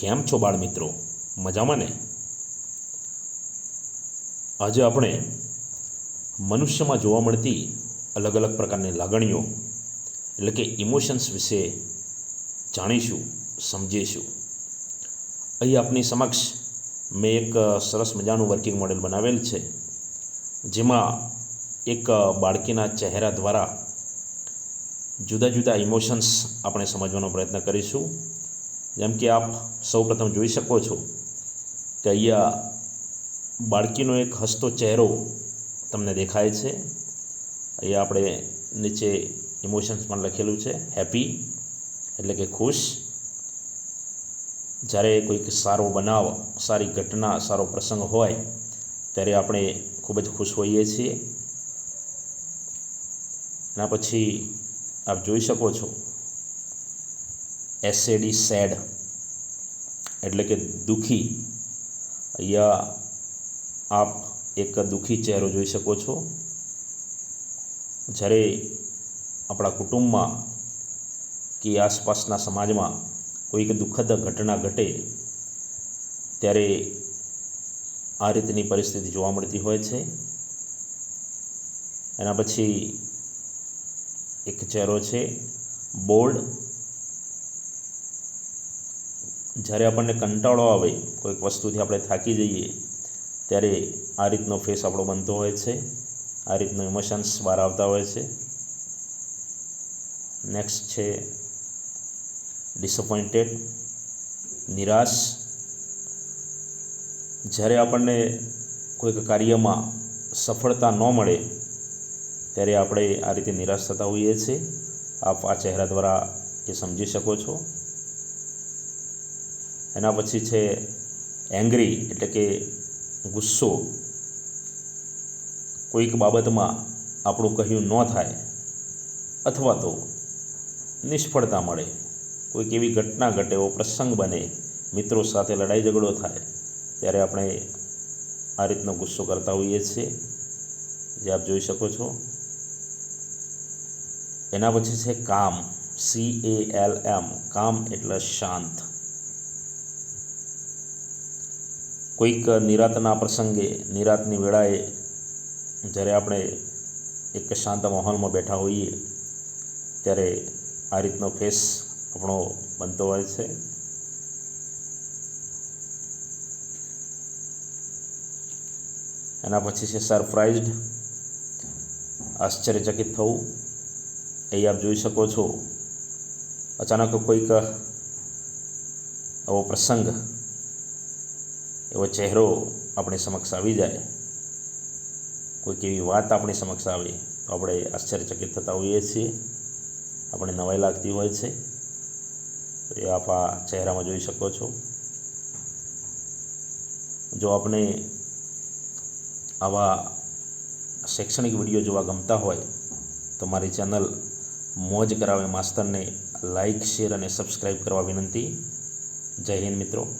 કેમ છો બાળ મિત્રો? મજામાં ને? આજે આપણે મનુષ્યમાં જોવા મળતી અલગ અલગ પ્રકારની લાગણીઓ, એટલે કે ઇમોશન્સ વિશે જાણીશું, સમજીશું. અહીં આપની સમક્ષ મેં એક સરસ મજાનું વર્કિંગ મોડેલ બનાવેલ છે, જેમાં એક બાળકીના ચહેરા દ્વારા જુદા જુદા ઇમોશન્સ આપણે સમજવાનો પ્રયત્ન કરીશું. જેમ કે આપ સૌ પ્રથમ જોઈ શકો છો કે અહીંયા બાળકીનો એક હસતો ચહેરો તમને દેખાય છે. અહીંયા આપણે નીચે ઇમોશન્સ પણ લખેલું છે હેપી એટલે કે ખુશ. જ્યારે કોઈક સારો બનાવ, સારી ઘટના, સારો પ્રસંગ હોય, ત્યારે આપણે ખૂબ જ ખુશ હોઈએ છીએ. એના પછી આપ જોઈ શકો છો એસએડી સેડ એટલે કે દુઃખી. અહીંયા આપ એક દુઃખી ચહેરો જોઈ શકો છો. જ્યારે આપણા કુટુંબમાં કે આસપાસના સમાજમાં કોઈક દુઃખદ ઘટના ઘટે, ત્યારે આ રીતની પરિસ્થિતિ જોવા મળતી હોય છે. એના પછી એક ચહેરો છે, બોલ્ડ. જ્યારે આપણને કંટાળો આવે, કોઈક વસ્તુથી આપણે થાકી જઈએ, ત્યારે આ રીતનો ફેસ આપણો બનતો હોય છે, આ રીતનો ઇમોશન્સ બહાર આવતા હોય છે. નેક્સ્ટ છે ડિસપોઇન્ટેડ નિરાશ. જ્યારે આપણને કોઈક કાર્યમાં સફળતા ન મળે, ત્યારે આપણે આ રીતે નિરાશ થતા હોઈએ છીએ. આપ આ ચહેરા દ્વારા એ સમજી શકો છો. એના પછી છે એંગ્રી, એટલે કે ગુસ્સો. કોઈક બાબતમાં આપણું કહ્યું ન થાય અથવા તો નિષ્ફળતા મળે. કોઈક એવી ઘટના ઘટે, એવો પ્રસંગ બને, મિત્રો સાથે લડાઈ ઝઘડો થાય, ત્યારે આપણે આ રીતનો ગુસ્સો કરતા હોઈએ છીએ. જે આપ જોઈ શકો છો. એના પછી છે કામ સી એ એલ એમ કામ એટલે શાંત. કોઈક નિરાતના પ્રસંગે, નિરાતની વેળાએ જ્યારે આપણે એક શાંત માહોલમાં બેઠા હોઈએ, ત્યારે આ રીતનો ફેસ આપણો બનતો હોય છે. એના પછી છે સરપ્રાઇઝડ આશ્ચર્યચકિત થવું. એ આપ જોઈ શકો છો. અચાનક કોઈક એવો પ્રસંગ એવો ચહેરો આપણી સમક્ષ આવી જાય કોઈક એવી વાત આપણી સમક્ષ આવે, તો આપણે આશ્ચર્યચકિત થતા હોઈએ છીએ. આપણે નવાઈ લાગતી હોય છે. તો એ આપ આ ચહેરામાં જોઈ શકો છો. જો આપણે આવા શૈક્ષણિક વીડિયો જોવા ગમતા હોય, તો મારી ચેનલ મોજ કરાવે માસ્તરને લાઈક, શેર અને સબસ્ક્રાઈબ કરવા વિનંતી. જય હિન્દ મિત્રો.